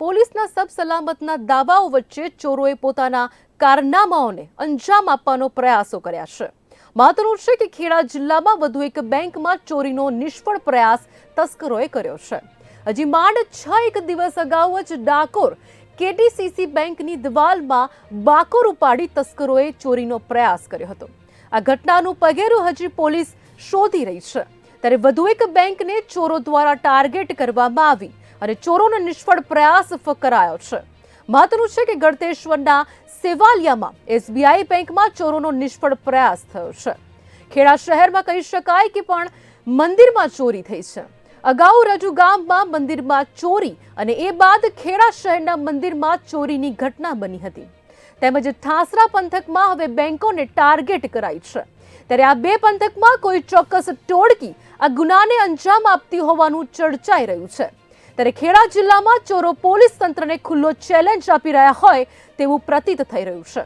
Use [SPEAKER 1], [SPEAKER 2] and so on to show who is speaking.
[SPEAKER 1] પોલીસના સબ સલામતના દાવાઓ વચ્ચે ચોરોએ પોતાના કારનામાઓને અંજામ આપવાનો પ્રયાસો કર્યા છે. મહત્વનું છે કે ખેડા જિલ્લામાં વધુ એક બેંકમાં ચોરીનો નિષ્ફળ પ્રયાસ તસ્કરોએ કર્યો છે. હજી માંડ છ એક દિવસ અગાઉ જ ડાકોર કેટીસીસી બેંકની દિવાલમાં બાકોર ઉપાડી તસ્કરોએ ચોરીનો પ્રયાસ કર્યો હતો. આ ઘટનાનું પગેરું હજી પોલીસ શોધી રહી છે. ત્યારે વધુ એક બેંકને ચોરો દ્વારા ટાર્ગેટ કરવામાં આવી અને ચોરોનો નિષ્ફળ પ્રયાસ કરાયો છે. મહત્વનું છે કે ગળતેશ્વરના સેવાલિયામાં એસબીઆઈ બેંકમાં ચોરોનો નિષ્ફળ પ્રયાસ થયો છે. ખેડા શહેરમાં કહી શકાય કે પણ મંદિરમાં ચોરી થઈ છે. અગાઉ રજુ ગામમાં મંદિરમાં ચોરી અને એ બાદ ખેડા શહેરના મંદિરમાં ચોરીની ઘટના બની હતી. તેમજ ઠાસરા પંથકમાં હવે બેંકોને ટાર્ગેટ કરાઈ છે. ત્યારે આ બે પંથકમાં કોઈ ચોક્કસ ટોળકી આ ગુનાને અંજામ આપતી હોવાનું ચર્ચાઈ રહ્યું છે. ત્યારે ખેડા જિલ્લામાં ચોરો પોલીસ તંત્રને ખુલ્લો ચેલેન્જ આપી રહ્યા હોય તેવું પ્રતીત થઈ રહ્યું છે.